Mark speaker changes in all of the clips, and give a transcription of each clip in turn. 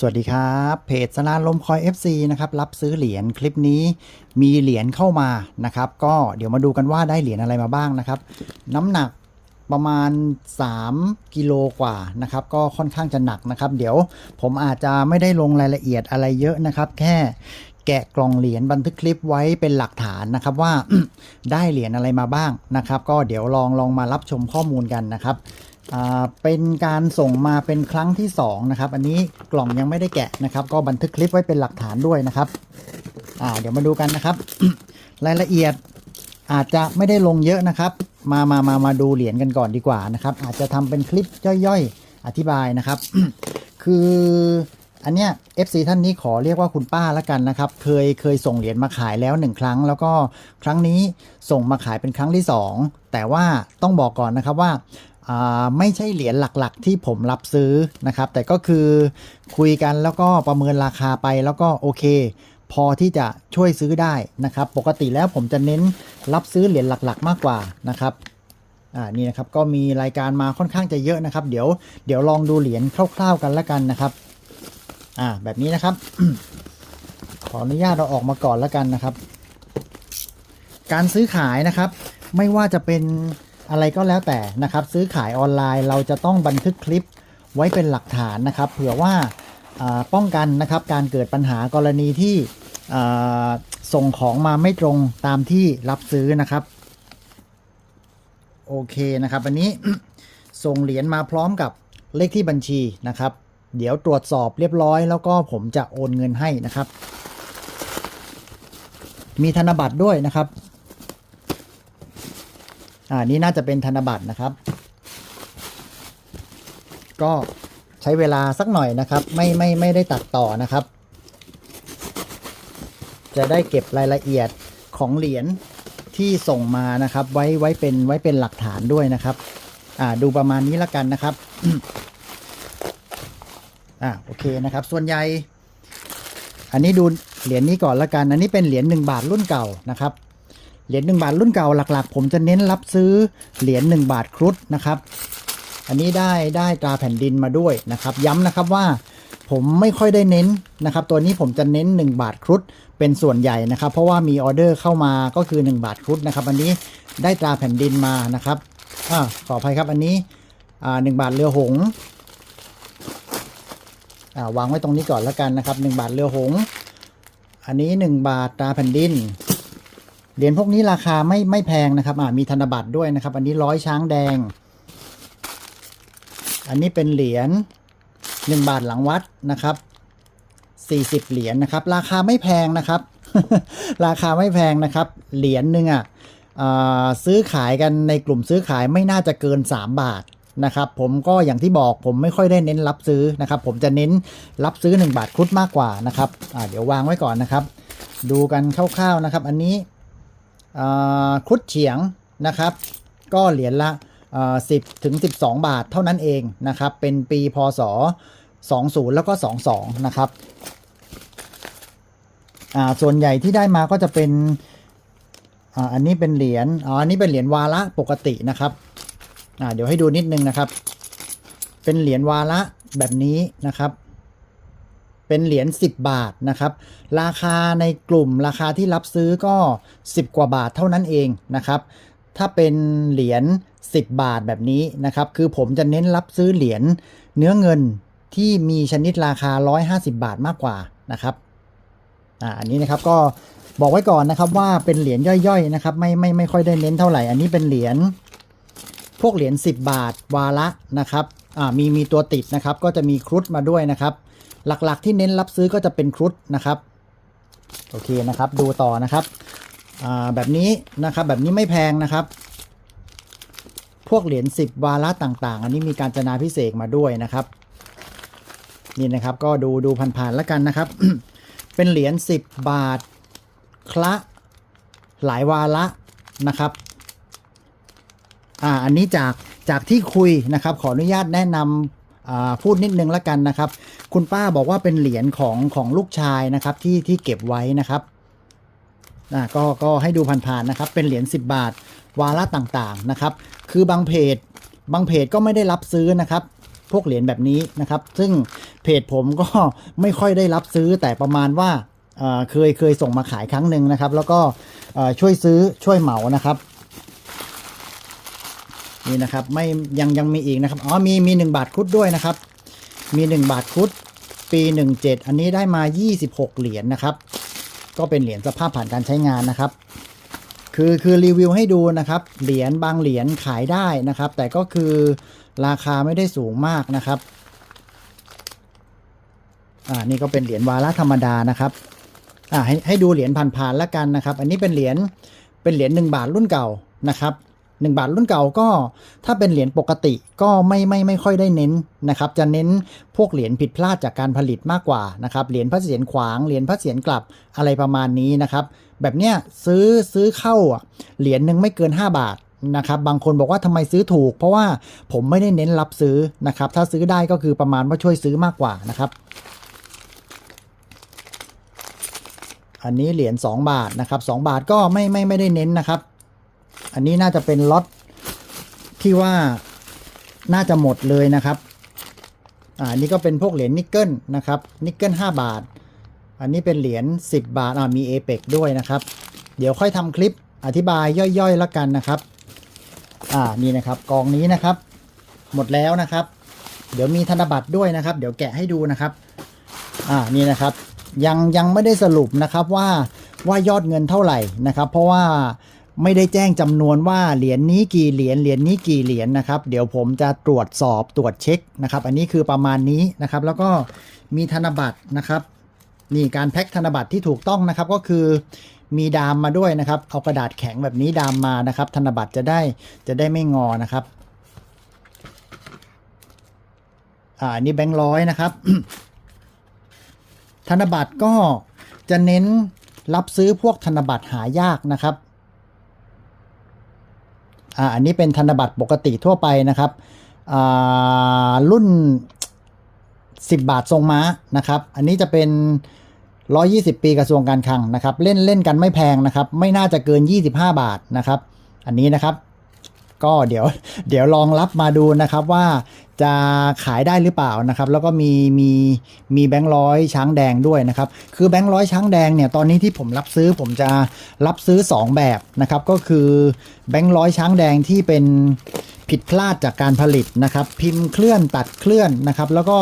Speaker 1: สวัสดีครับ เพจสนานลมคอย FC นะครับรับซื้อเหรียญคลิปนี้มีเหรียญเข้ามานะครับ ก็เดี๋ยวมาดูกันว่าได้เหรียญอะไรมาบ้างนะครับ น้ำหนักประมาณ 3 กิโลกว่านะครับ ก็ค่อนข้างจะหนักนะครับ เดี๋ยวผมอาจจะไม่ได้ลงรายละเอียดอะไรเยอะนะครับ แค่แกะกล่องเหรียญบันทึกคลิปไว้เป็นหลักฐานนะครับว่าได้เหรียญอะไรมาบ้างนะครับ ก็เดี๋ยวลองลองมารับชมข้อมูลกันนะครับ เป็นการส่งมาเป็นครั้งที่ 2 นะครับ อันนี้กล่องยังไม่ได้แกะนะครับ ก็บันทึกคลิปไว้เป็นหลักฐานด้วยนะครับเดี๋ยวมาดูกันนะครับ รายละเอียดอาจจะไม่ได้ลงเยอะนะครับ มามามามาดูเหรียญกันก่อนดีกว่านะครับ อาจจะทำเป็นคลิปย่อยๆ อธิบายนะครับ คืออันเนี้ย FC ท่านนี้ขอเรียกว่าคุณป้าละกันนะครับ เคยเคยส่งเหรียญมาขายแล้วหนึ่งครั้ง แล้วก็ครั้งนี้ส่งมาขายเป็นครั้งที่สองแต่ว่าต้องบอกก่อนนะครับว่า ไม่ใช่เหรียญหลักๆ ที่ผมรับซื้อนะครับ แต่ก็คือคุยกันแล้วก็ประเมินราคาไปแล้วก็โอเค พอที่จะช่วยซื้อได้นะครับ ปกติแล้วผมจะเน้นรับซื้อเหรียญหลักๆ มากกว่านะครับอ่านี่นะครับก็มีรายการมาค่อนข้างจะเยอะนะครับ เดี๋ยวเดี๋ยวลองดูเหรียญคร่าว ๆกันแล้วกันนะครับอ่าแบบนี้นะครับ ขออนุญาตเราออกมาก่อนแล้วกันนะครับ การซื้อขายนะครับ ไม่ว่าจะเป็น อะไรก็แล้วแต่นะครับ ซื้อขายออนไลน์เราจะต้องบันทึกคลิปไว้เป็นหลักฐานนะครับ เผื่อว่าป้องกันนะครับการเกิดปัญหากรณีที่ส่งของมาไม่ตรงตามที่รับซื้อนะครับ โอเคนะครับ อันนี้ส่งเหรียญมาพร้อมกับเลขที่บัญชีนะครับ เดี๋ยวตรวจสอบเรียบร้อย แล้วก็ผมจะโอนเงินให้นะครับ มีธนบัตรด้วยนะครับ อ่านี่น่าจะเป็นธนบัตรนะครับ ก็ใช้เวลาสักหน่อยนะครับ ไม่ไม่ไม่ได้ตัดต่อนะครับ จะได้เก็บรายละเอียดของเหรียญที่ส่งมานะครับ ไว้ไว้เป็นไว้เป็นหลักฐานด้วยนะครับอ่าดูประมาณนี้ละกันนะครับอ่าโอเคนะครับ ส่วนใหญ่ อันนี้ดูเหรียญนี้ก่อนละกัน อันนี้เป็นเหรียญหนึ่งบาทรุ่นเก่านะครับ เหรียญหนึ่งบาทรุ่นเก่าหลักๆ ผมจะเน้นรับซื้อเหรียญหนึ่งบาทครุฑนะครับ อันนี้ได้ได้ตราแผ่นดินมาด้วยนะครับ ย้ำนะครับว่าผมไม่ค่อยได้เน้นนะครับ ตัวนี้ผมจะเน้น 1 บาทครุฑเป็นส่วนใหญ่นะครับ เพราะว่ามีออเดอร์เข้ามาก็คือ 1 บาทครุฑนะครับ อันนี้ได้ตราแผ่นดินมานะครับอ่าขออภัยครับอันนี้หนึ่งบาทเรือหงอวางไว้ตรงนี้ก่อนแล้วกันนะครับ 1 บาทเรือหง อันนี้ 1 บาทตราแผ่นดิน เหรียญพวกนี้ราคาไม่ไม่แพงนะครับอ่ามีธนบัตรด้วยนะครับ อันนี้ร้อยช้างแดง อันนี้เป็นเหรียญหนึ่งบาทหลังวัดนะครับสี่สิบเหรียญนะครับ ราคาไม่แพงนะครับ ราคาไม่แพงนะครับ เหรียญหนึ่งอะซื้อขายกันในกลุ่มซื้อขายไม่น่าจะเกิน 3 บาทนะครับผมก็อย่างที่บอกผมไม่ค่อยได้เน้นรับซื้อนะครับ ผมจะเน้นรับซื้อ 1 บาทครุดมากกว่านะครับเดี๋ยววางไว้ก่อนนะครับ ดูกันคร่าวๆนะครับ อันนี้ ครุฑเฉียงนะครับ ก็เหรียญละสิบถึง12 บาทเท่านั้นเองนะครับ เป็นปีพศ 20 แล้วก็ 22 นะครับส่วนใหญ่ที่ได้มาก็จะเป็นอ,อันนี้เป็นเหรียญอ๋ออันนี้เป็นเหรียญวาระปกตินะครับเดี๋ยวให้ดูนิดนึงนะครับ เป็นเหรียญวาระแบบนี้นะครับ เป็นเหรียญ10 บาทนะครับ ราคาในกลุ่มราคาที่รับซื้อก็ 10 กว่าบาทเท่านั้นเองนะครับ ถ้าเป็นเหรียญ10 บาทแบบนี้นะครับ คือผมจะเน้นรับซื้อเหรียญเนื้อเงินที่มีชนิดราคา 150 บาทมากกว่านะครับอ่าอันนี้นะครับก็บอกไว้ก่อนนะครับว่าเป็นเหรียญย่อยๆนะครับไม่ไม่ไม่ค่อยได้เน้นเท่าไหร่ อันนี้เป็นเหรียญพวกเหรียญ10 บาทวาระนะครับอ่ามีมีตัวติดนะครับ ก็จะมีครุฑมาด้วยนะครับ หลักๆ ที่เน้นรับซื้อก็จะเป็นครุฑนะครับโอเคนะครับ ดูต่อนะครับแบบนี้นะครับแบบนี้ไม่แพงนะครับ พวกเหรียญ10 วาระต่างๆ อันนี้มีการจนาพิเศษมาด้วยนะครับ นี่นะครับก็ดูดูผ่านๆแล้วกันนะครับ เป็นเหรียญ10 บาทคละหลายวาระนะครับอ่าอันนี้จากจากที่คุยนะครับ ขออนุญาตแนะนำอ่า พูดนิดนึงแล้วกันนะครับ คุณป้าบอกว่าเป็นเหรียญของของลูกชายนะครับที่ที่เก็บไว้นะครับก็ก็ให้ดูผ่านๆนะครับ เป็นเหรียญ10 บาท วาระต่างๆนะครับ คือบางเพจ บางเพจก็ไม่ได้รับซื้อนะครับ พวกเหรียญแบบนี้นะครับ ซึ่งเพจผมก็ไม่ค่อยได้รับซื้อแต่ประมาณว่าเคยเคยส่งมาขายครั้งหนึ่งนะครับ แล้วก็ช่วยซื้อช่วยเหมานะครับ นี่นะครับไม่ยังยังมีอีกนะครับอ๋อมีมีหนึ่งบาทคุดด้วยนะครับ มีหนึ่งบาทคุดปี 17 อันนี้ได้มา 26 เหรียญนะครับ ก็เป็นเหรียญสภาพผ่านการใช้งานนะครับ คือคือรีวิวให้ดูนะครับ เหรียญบางเหรียญขายได้นะครับ แต่ก็คือราคาไม่ได้สูงมากนะครับอ่านี่ก็เป็นเหรียญวาระธรรมดานะครับอ่าให้ให้ดูเหรียญผ่านๆแล้วกันนะครับ อันนี้เป็นเหรียญเป็นเหรียญหนึ่งบาทรุ่นเก่านะครับ หนึ่งบาทรุ่นเก่าก็ถ้าเป็นเหรียญปกติก็ไม่ไม่ไม่ค่อยได้เน้นนะครับ จะเน้นพวกเหรียญผิดพลาดจากการผลิตมากกว่านะครับเหรียญพระเศียรขวางเหรียญพระเศียรกลับอะไรประมาณนี้นะครับ แบบเนี้ยซื้อซื้อเข้าเหรียญหนึ่งไม่เกิน 5 บาทนะครับบางคนบอกว่าทำไมซื้อถูก เพราะว่าผมไม่ได้เน้นรับซื้อนะครับ ถ้าซื้อได้ก็คือประมาณว่าช่วยซื้อมากกว่านะครับ อันนี้เหรียญ2บาทนะครับ 2 บาทก็ไม่ไม่ไม่ได้เน้นนะครับ อันนี้น่าจะเป็นล็อตที่ว่าน่าจะหมดเลยนะครับอ่าอันนี้ก็เป็นพวกเหรียญนิกเกิลนะครับ นิกเกิล5บาท อันนี้เป็นเหรียญ10 บาทอ่ามีเอเปกด้วยนะครับ เดี๋ยวค่อยทำคลิปอธิบายย่อยๆแล้วกันนะครับ อ่านี่นะครับกองนี้นะครับ หมดแล้วนะครับ เดี๋ยวมีธนบัตรด้วยนะครับ เดี๋ยวแกะให้ดูนะครับ อ่านี่นะครับ ยังยังไม่ได้สรุปนะครับว่าว่ายอดเงินเท่าไหร่นะครับ เพราะว่า ไม่ได้แจ้งจำนวนว่าเหรียญนี้กี่เหรียญเหรียญนี้กี่เหรียญนะครับ เดี๋ยวผมจะตรวจสอบตรวจเช็คนะครับ อันนี้คือประมาณนี้นะครับ แล้วก็มีธนบัตรนะครับนี่การแพ็คธนบัตรที่ถูกต้องนะครับก็คือมีดามมาด้วยนะครับ เอากระดาษแข็งแบบนี้ดามมานะครับ ธนบัตรจะได้จะได้ไม่งอนะครับอ่าอันนี่แบงค์ร้อยนะครับ ธนบัตรก็จะเน้นรับซื้อพวกธนบัตรหายากนะครับ อ่าอันนี้เป็นธนบัตรปกติทั่วไปนะครับอ่ารุ่น 10 บาททรงม้านะครับ อันนี้จะเป็น 120 ปีกระทรวงการคลังนะครับ เล่นเล่นกันไม่แพงนะครับ ไม่น่าจะเกิน 25 บาทนะครับ อันนี้นะครับ ก็เดี๋ยวเดี๋ยวลองรับมาดูนะครับว่า จะขายได้หรือเปล่านะครับ แล้วก็มีมีมีแบงค์ร้อยช้างแดงด้วยนะครับ คือแบงค์ร้อยช้างแดงเนี่ยตอนนี้ที่ผมรับซื้อผมจะรับซื้อ 2 แบบนะครับ ก็คือแบงค์ร้อยช้างแดงที่เป็นผิดพลาดจากการผลิตนะครับ พิมพ์เคลื่อนตัดเคลื่อนนะครับ แล้วก็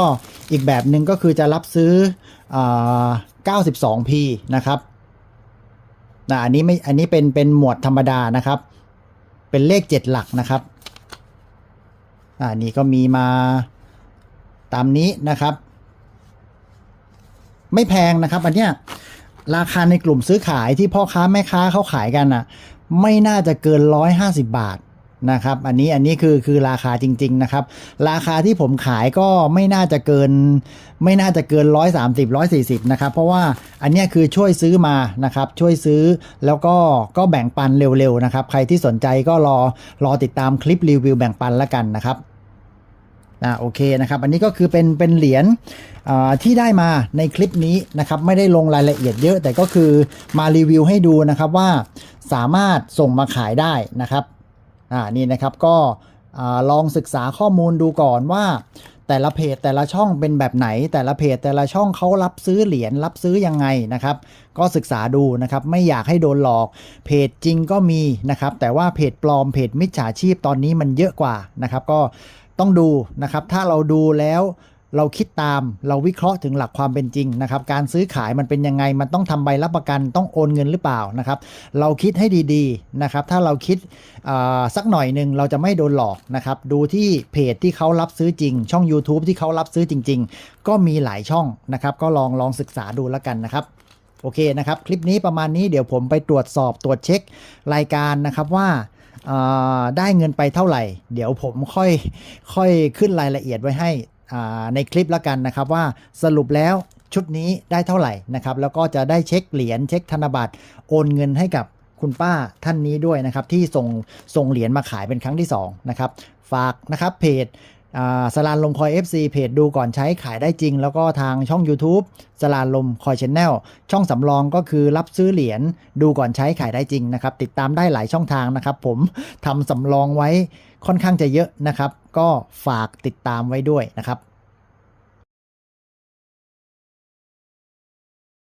Speaker 1: อีกแบบหนึ่งก็คือจะรับซื้ออ 92p นะครับนะอันนี้ไม่อันนี้เป็นเป็นหมวดธรรมดานะครับ เป็นเลข 7 หลักนะครับ อ่านี่ก็มีมาตามนี้นะครับ ไม่แพงนะครับ อันเนี้ยราคาในกลุ่มซื้อขายที่พ่อค้าแม่ค้าเขาขายกันอะ ไม่น่าจะเกินร้อยห้าสิบบาท นะครับ อันนี้อันนี้คือคือราคาจริง ๆ นะครับ ราคาที่ผมขายก็ไม่น่าจะเกิน ไม่น่าจะเกิน 130 140 นะครับ เพราะว่าอันนี้คือช่วยซื้อมานะครับ ช่วยซื้อแล้วก็ก็แบ่งปันเร็วๆนะครับ ใครที่สนใจก็รอรอติดตามคลิปรีวิวแบ่งปันแล้วกันนะครับอ่าโอเคนะครับ อันนี้ก็คือเป็นเป็นเหรียญอ่าที่ได้มาในคลิปนี้นะครับ ไม่ได้ลงรายละเอียดเยอะ แต่ก็คือมารีวิวให้ดูนะครับว่าสามารถส่งมาขายได้นะครับ อ่านี่นะครับก็ลองศึกษาข้อมูลดูก่อนว่า แต่ละเพจแต่ละช่องเป็นแบบไหน แต่ละเพจแต่ละช่องเขารับซื้อเหรียญรับซื้อยังไงนะครับ ก็ศึกษาดูนะครับ ไม่อยากให้โดนหลอกเพจจริงก็มีนะครับ แต่ว่าเพจปลอมเพจมิจฉาชีพตอนนี้มันเยอะกว่านะครับ ก็ต้องดูนะครับ ถ้าเราดูแล้ว เราคิดตามเราวิเคราะห์ถึงหลักความเป็นจริงนะครับ การซื้อขายมันเป็นยังไง มันต้องทำใบรับประกันต้องโอนเงินหรือเปล่านะครับ เราคิดให้ดีๆนะครับ ถ้าเราคิดสักหน่อยหนึ่งเราจะไม่โดนหลอกนะครับ ดูที่เพจที่เขารับซื้อจริง ช่อง YouTube ที่เขารับซื้อจริง ๆ ก็มีหลายช่องนะครับ ก็ลองลองศึกษาดูแล้วกันนะครับโอเคนะครับ คลิปนี้ประมาณนี้เดี๋ยวผมไปตรวจสอบตรวจเช็ครายการนะครับว่าได้เงินไปเท่าไหร่ เดี๋ยวผมค่อยค่อยขึ้นรายละเอียดไว้ให้ ในคลิปแล้วกันนะครับว่าสรุปแล้วชุดนี้ได้เท่าไหร่นะครับ แล้วก็จะได้เช็คเหรียญเช็คธนบัตรโอนเงินให้กับคุณป้าท่านนี้ด้วยนะครับ ที่ส่งส่งเหรียญมาขายเป็นครั้งที่สองนะครับฝากนะครับเพจ สลานลมคอย FC เพจดูก่อนใช้ขายได้จริง แล้วก็ทางช่อง YouTube สลานลมคอยชแนลช่องสำรองก็คือรับซื้อเหรียญดูก่อนใช้ขายได้จริงนะครับ ติดตามได้หลายช่องทางนะครับ ผมทำสำรองไว้ค่อนข้างจะเยอะนะครับ ก็ฝากติดตามไว้ด้วยนะครับ